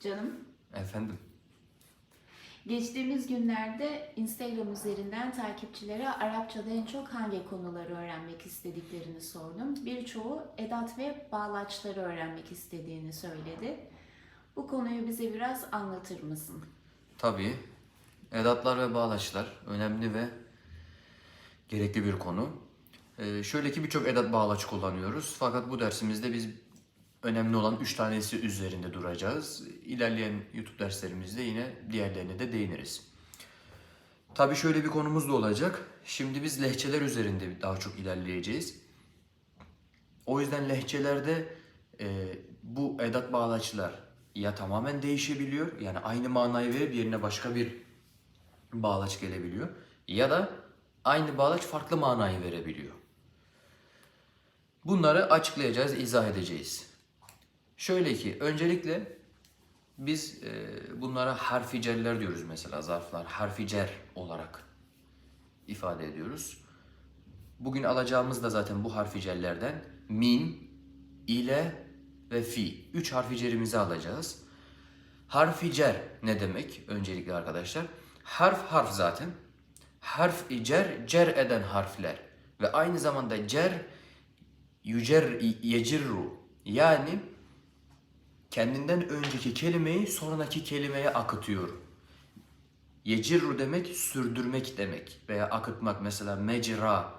Canım, Efendim. geçtiğimiz günlerde Instagram üzerinden takipçilere Arapçada en çok hangi konuları öğrenmek istediklerini sordum. Birçoğu edat ve bağlaçları öğrenmek istediğini söyledi. Bu konuyu bize biraz anlatır mısın? Tabii. Edatlar ve bağlaçlar önemli ve gerekli bir konu. Ee, şöyle ki birçok edat bağlaç kullanıyoruz. Fakat bu dersimizde biz önemli olan 3 tanesi üzerinde duracağız. İlerleyen YouTube derslerimizde yine diğerlerine de değiniriz. Tabii şöyle bir konumuz da olacak. Şimdi biz lehçeler üzerinde daha çok ilerleyeceğiz. O yüzden lehçelerde e, bu edat bağlaçlar ya tamamen değişebiliyor. Yani aynı manayı verip yerine başka bir bağlaç gelebiliyor. Ya da aynı bağlaç farklı manayı verebiliyor. Bunları açıklayacağız, izah edeceğiz. Şöyle ki öncelikle biz e, bunlara harfi cerler diyoruz mesela zarflar. Harfi cer olarak ifade ediyoruz. Bugün alacağımız da zaten bu harfi cerlerden min, ile ve fi. Üç harfi cerimizi alacağız. Harfi cer ne demek öncelikle arkadaşlar? Harf harf zaten. Harf cer, cer eden harfler. Ve aynı zamanda cer, yücer, yecirru. Yani kendinden önceki kelimeyi sonraki kelimeye akıtıyor. Yecirru demek sürdürmek demek veya akıtmak mesela mecra.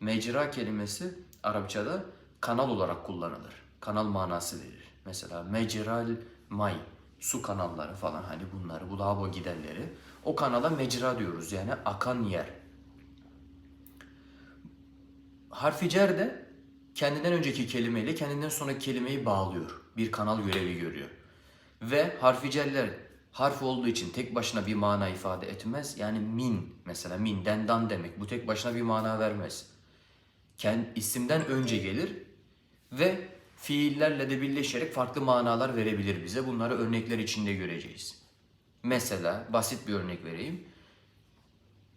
Mecra kelimesi Arapçada kanal olarak kullanılır. Kanal manası verir. Mesela mecral may su kanalları falan hani bunları bu lavabo giderleri o kanala mecra diyoruz yani akan yer. Harfi cer de kendinden önceki kelimeyle kendinden sonraki kelimeyi bağlıyor. Bir kanal görevi görüyor. Ve harfi cerler harf olduğu için tek başına bir mana ifade etmez. Yani min mesela min dendan demek. Bu tek başına bir mana vermez. Kend, isimden önce gelir ve fiillerle de birleşerek farklı manalar verebilir bize. Bunları örnekler içinde göreceğiz. Mesela basit bir örnek vereyim.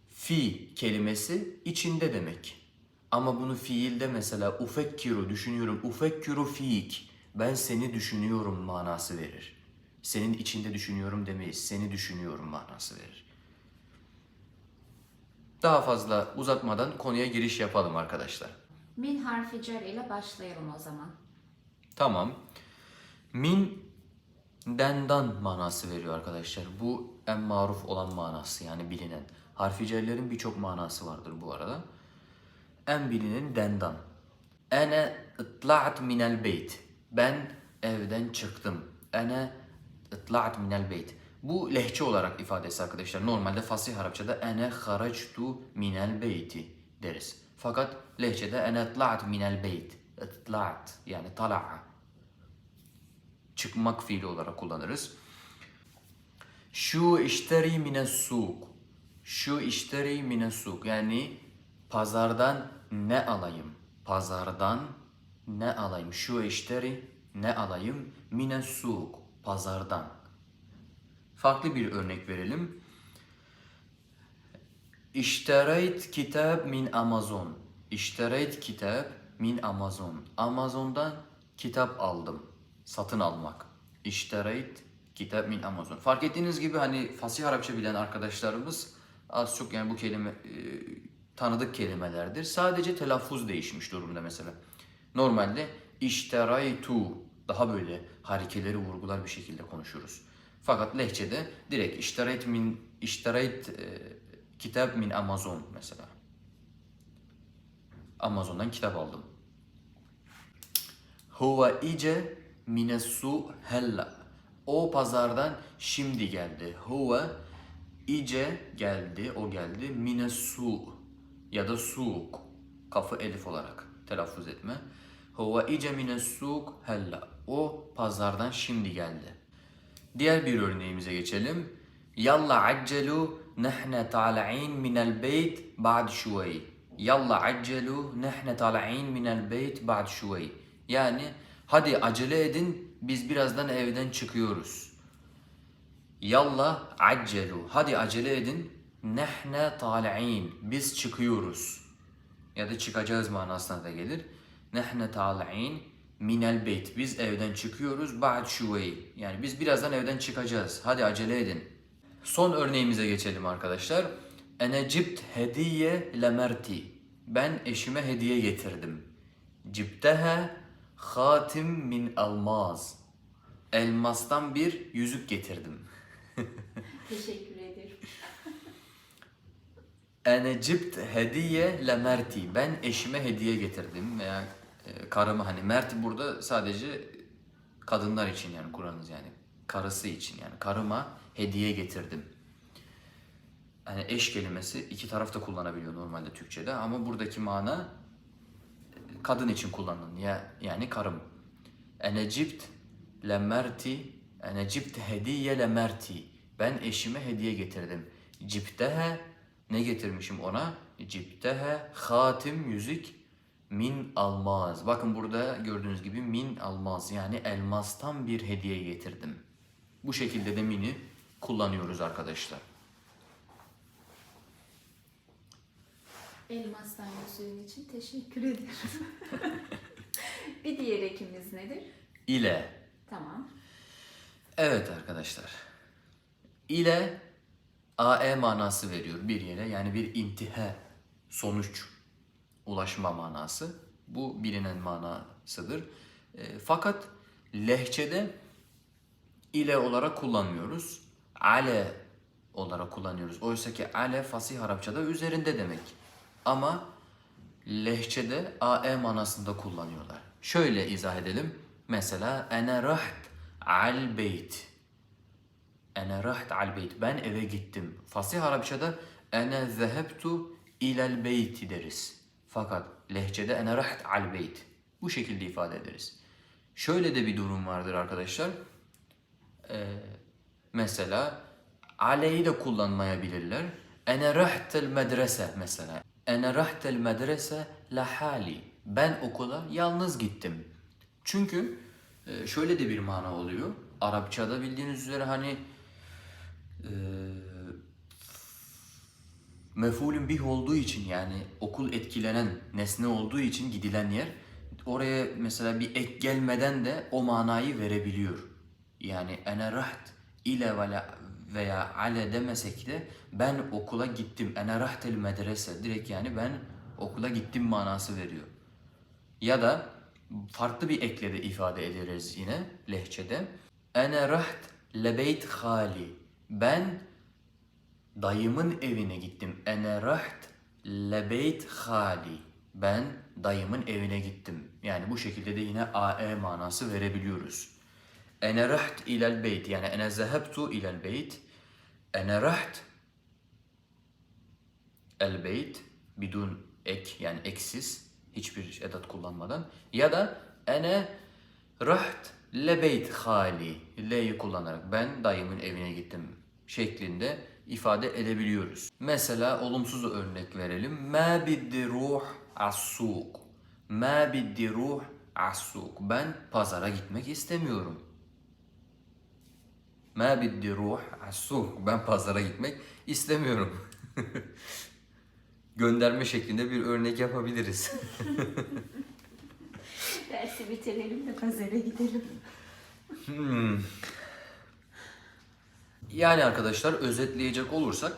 Fi kelimesi içinde demek. Ama bunu fiilde mesela ufekkiru düşünüyorum. Ufekkiru fiik. Ben seni düşünüyorum manası verir. Senin içinde düşünüyorum demeyiz. Seni düşünüyorum manası verir. Daha fazla uzatmadan konuya giriş yapalım arkadaşlar. Min harfi cer ile başlayalım o zaman. Tamam. Min dendan manası veriyor arkadaşlar. Bu en maruf olan manası yani bilinen. Harfi cerlerin birçok manası vardır bu arada. En bilinen dendan. Ene itla'at minel beyt. Ben evden çıktım. Ene itla'at minel beyt. Bu lehçe olarak ifadesi arkadaşlar. Normalde fasih Arapçada ene haractu minel beyti deriz. Fakat lehçede ene itla'at minel beyt. İtla'at yani tala'a. Çıkmak fiili olarak kullanırız. Şu işteri mine suk. Şu işteri mine suk. Yani pazardan ne alayım? Pazardan ne alayım? Şu işteri ne alayım? Mine suk. Pazardan. Farklı bir örnek verelim. İştereyt kitap min Amazon. İştereyt kitap min Amazon. Amazon'dan kitap aldım. Satın almak. İştereyt kitap min Amazon. Fark ettiğiniz gibi hani fasih Arapça bilen arkadaşlarımız az çok yani bu kelime e, tanıdık kelimelerdir. Sadece telaffuz değişmiş durumda mesela. Normalde işteraytu daha böyle harekeleri vurgular bir şekilde konuşuruz. Fakat lehçede direkt işterayt min işterayt e, kitap min Amazon mesela. Amazon'dan kitap aldım. Huve ice mine su hella. O pazardan şimdi geldi. Huve ice geldi, o geldi. Mine su ya da suk. Kafı elif olarak telaffuz etme. Huve ice mine suk hella. O pazardan şimdi geldi. Diğer bir örneğimize geçelim. Yalla accelu nahne tala'in minel beyt ba'd şuvey. Yalla accelu nahne tala'in minel beyt ba'd şuvey. Yani hadi acele edin biz birazdan evden çıkıyoruz. Yalla accelu. Hadi acele edin. Nehne tal'in. Biz çıkıyoruz. Ya da çıkacağız manasına da gelir. Nehne tal'in minel beyt. Biz evden çıkıyoruz. Ba'd şuveyi. Yani biz birazdan evden çıkacağız. Hadi acele edin. Son örneğimize geçelim arkadaşlar. Ene cibt hediye lemerti. Ben eşime hediye getirdim. Ciptehe hatim min almaz. Elmastan bir yüzük getirdim. Teşekkür ederim. Ene cibt hediye le merti. Ben eşime hediye getirdim veya karıma hani merti burada sadece kadınlar için yani Kur'an'ız yani karısı için yani karıma hediye getirdim. Yani eş kelimesi iki tarafta kullanabiliyor normalde Türkçe'de ama buradaki mana e, kadın için kullanılan ya yani karım. Ene cibt le merti ene cibt hediye le merti. Ben eşime hediye getirdim. Ciptehe ne getirmişim ona? Ciptehe hatim yüzük min almaz. Bakın burada gördüğünüz gibi min almaz yani elmastan bir hediye getirdim. Bu şekilde de mini kullanıyoruz arkadaşlar. Elmastan yüzüğün için teşekkür ederim. bir diğer ekimiz nedir? İle Tamam. Evet arkadaşlar. İle AE manası veriyor bir yere. Yani bir intihe, sonuç, ulaşma manası. Bu bilinen manasıdır. E, fakat lehçede ile olarak kullanmıyoruz. Ale olarak kullanıyoruz. Oysa ki ale fasih Arapçada üzerinde demek. Ama lehçede AE manasında kullanıyorlar. Şöyle izah edelim. Mesela ene raht al beyt. Ene raht al beyt. Ben eve gittim. Fasih Arapçada ene zehebtu ilel beyti deriz. Fakat lehçede ene raht al beyt. Bu şekilde ifade ederiz. Şöyle de bir durum vardır arkadaşlar. Ee, mesela aleyi de kullanmayabilirler. Ene rahtel medrese mesela. Ene rahtel medrese lahali. Ben okula yalnız gittim. Çünkü e, şöyle de bir mana oluyor. Arapçada bildiğiniz üzere hani e, mefulün bih olduğu için yani okul etkilenen nesne olduğu için gidilen yer oraya mesela bir ek gelmeden de o manayı verebiliyor. Yani ene raht ile veya, ale demesek de ben okula gittim. Ene rahtel medrese direkt yani ben okula gittim manası veriyor. Ya da farklı bir ekle de ifade ederiz yine lehçede. Ene raht lebeyt hali. Ben dayımın evine gittim. Ene raht lebeyt hali. Ben dayımın evine gittim. Yani bu şekilde de yine AE manası verebiliyoruz. Ene raht ilel beyt. Yani ene zehebtu ilel beyt. Ene raht el beyt bidun ek yani eksiz hiçbir edat kullanmadan ya da ene raht le beyt hali le'yi kullanarak ben dayımın evine gittim şeklinde ifade edebiliyoruz. Mesela olumsuz örnek verelim. Ma biddi ruh as-suk. Ma biddi ruh as-suk. Ben pazara gitmek istemiyorum. Ma biddi ruh as-suk. Ben pazara gitmek istemiyorum. Gönderme şeklinde bir örnek yapabiliriz. Dersi bitirelim de pazara gidelim. Yani arkadaşlar özetleyecek olursak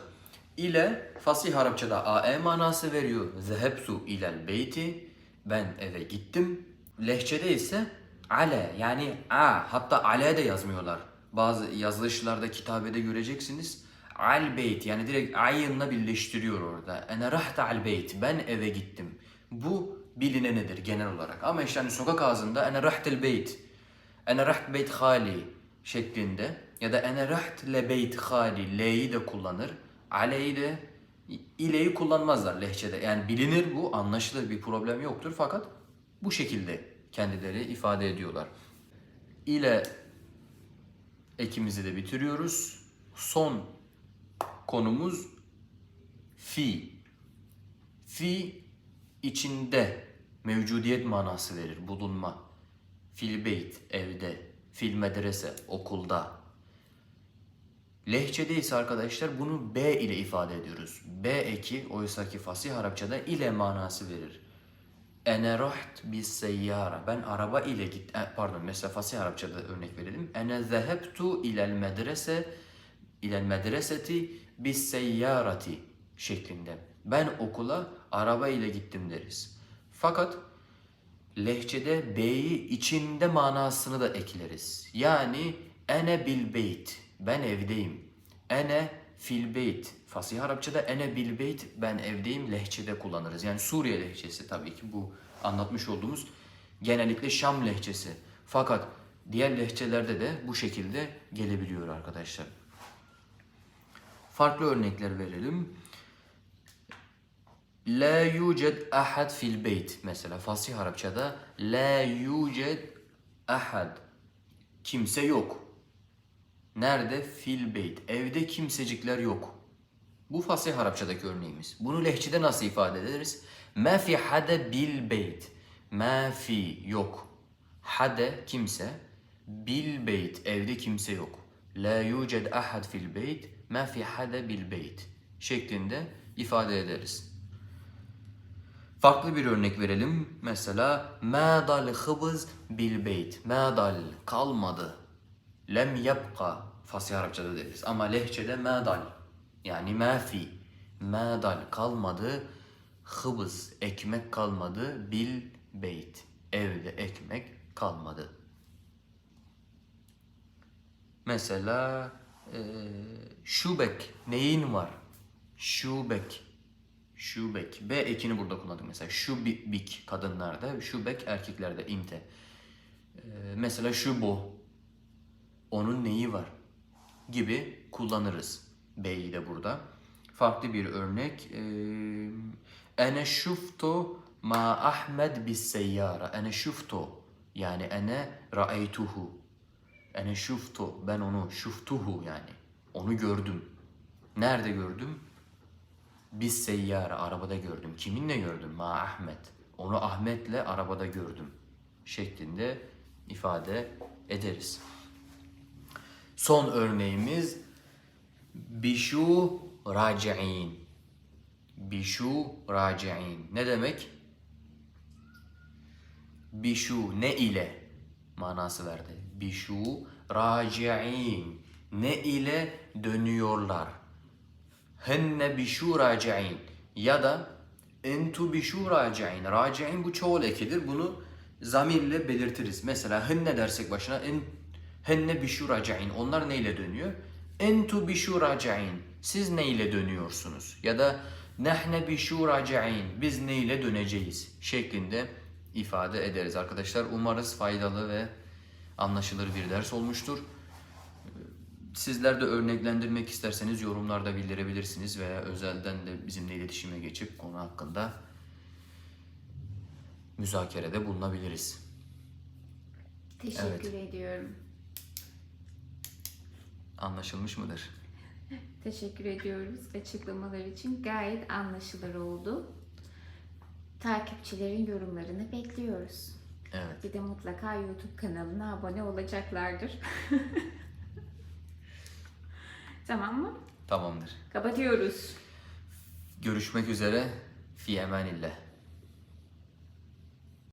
ile fasih Arapçada AE manası veriyor. Zehebtu ilel beyti. Ben eve gittim. Lehçede ise ale yani a hatta ale de yazmıyorlar. Bazı yazılışlarda kitabede göreceksiniz. Al beyt yani direkt ayınla birleştiriyor orada. Ene rahta al beyt. Ben eve gittim. Bu bilinenedir genel olarak. Ama işte hani sokak ağzında ene rahtel beyt. Ene raht beyt hali şeklinde ya da ene raht le beyt hali le'yi de kullanır. Ale'yi de ile'yi kullanmazlar lehçede. Yani bilinir bu anlaşılır bir problem yoktur fakat bu şekilde kendileri ifade ediyorlar. İle ekimizi de bitiriyoruz. Son konumuz fi. Fi içinde mevcudiyet manası verir, bulunma. Fil beyt, evde. Fil medrese, okulda. Lehçede ise arkadaşlar bunu B ile ifade ediyoruz. B eki oysa ki fasih Arapçada ile manası verir. Ene raht bis seyyara. Ben araba ile git. e, Pardon mesela Fasih Arapçada örnek verelim. Ene zehebtu ilel medrese ilel medreseti bis seyyarati şeklinde. Ben okula araba ile gittim deriz. Fakat lehçede beyi içinde manasını da ekleriz. Yani ene bil beyt. Ben evdeyim. Ene fil beyt. Fasih Arapçada ene bil beyt. Ben evdeyim lehçede kullanırız. Yani Suriye lehçesi tabii ki bu anlatmış olduğumuz genellikle Şam lehçesi. Fakat diğer lehçelerde de bu şekilde gelebiliyor arkadaşlar. Farklı örnekler verelim. La yujed ahad fil beyt. Mesela Fasih Arapçada la yujed ahad. Kimse yok. Nerede? Fil beyt. Evde kimsecikler yok. Bu Fasih Arapçadaki örneğimiz. Bunu lehçede nasıl ifade ederiz? Ma fi hade bil beyt. Ma fi yok. Hade kimse. Bil beyt. Evde kimse yok. La yujed ahad fil beyt. Ma fi hade bil beyt. Şeklinde ifade ederiz. Farklı bir örnek verelim. Mesela ma dal hıbız bil beyt. Ma dal kalmadı. Lem yapka Fasih Arapçada deriz. Ama lehçede ma dal. Yani ma fi. Ma dal kalmadı. Hıbız ekmek kalmadı. Bil beyt. Evde ekmek kalmadı. Mesela eee şubek neyin var? Şubek. Şubek. B ekini burada kullandık mesela. Şubik kadınlarda, şubek erkeklerde imte. Ee, mesela şubo. Onun neyi var? Gibi kullanırız. B'yi de burada. Farklı bir örnek. Ene şuftu ma Ahmed bis seyyara. Ene şuftu. Yani ene ra'eytuhu. Ene şuftu. Ben onu şuftuhu yani. Onu gördüm. Nerede gördüm? Biz seyyara arabada gördüm. Kiminle gördüm? Ma Ahmet. Onu Ahmet'le arabada gördüm. Şeklinde ifade ederiz. Son örneğimiz bişu raci'in. Bişu raci'in. Ne demek? Bişu ne ile manası verdi. Bişu raci'in. Ne ile dönüyorlar. Henne bişu raci'in. Ya da entu bişu raci'in. Raci'in bu çoğul ekidir. Bunu zamirle belirtiriz. Mesela henne dersek başına en, henne bişu raci'in. Onlar neyle dönüyor? Entu bişu raci'in. Siz neyle dönüyorsunuz? Ya da nehne bişu raci'in. Biz neyle döneceğiz? Şeklinde ifade ederiz arkadaşlar. Umarız faydalı ve anlaşılır bir ders olmuştur. Sizler de örneklendirmek isterseniz yorumlarda bildirebilirsiniz veya özelden de bizimle iletişime geçip konu hakkında müzakerede bulunabiliriz. Teşekkür ediyorum. Anlaşılmış mıdır? Teşekkür ediyoruz açıklamalar için. Gayet anlaşılır oldu. Takipçilerin yorumlarını bekliyoruz. Evet. Bir de mutlaka YouTube kanalına abone olacaklardır. tamam mı? Tamamdır. Kapatıyoruz. Görüşmek üzere. Fi emanillah.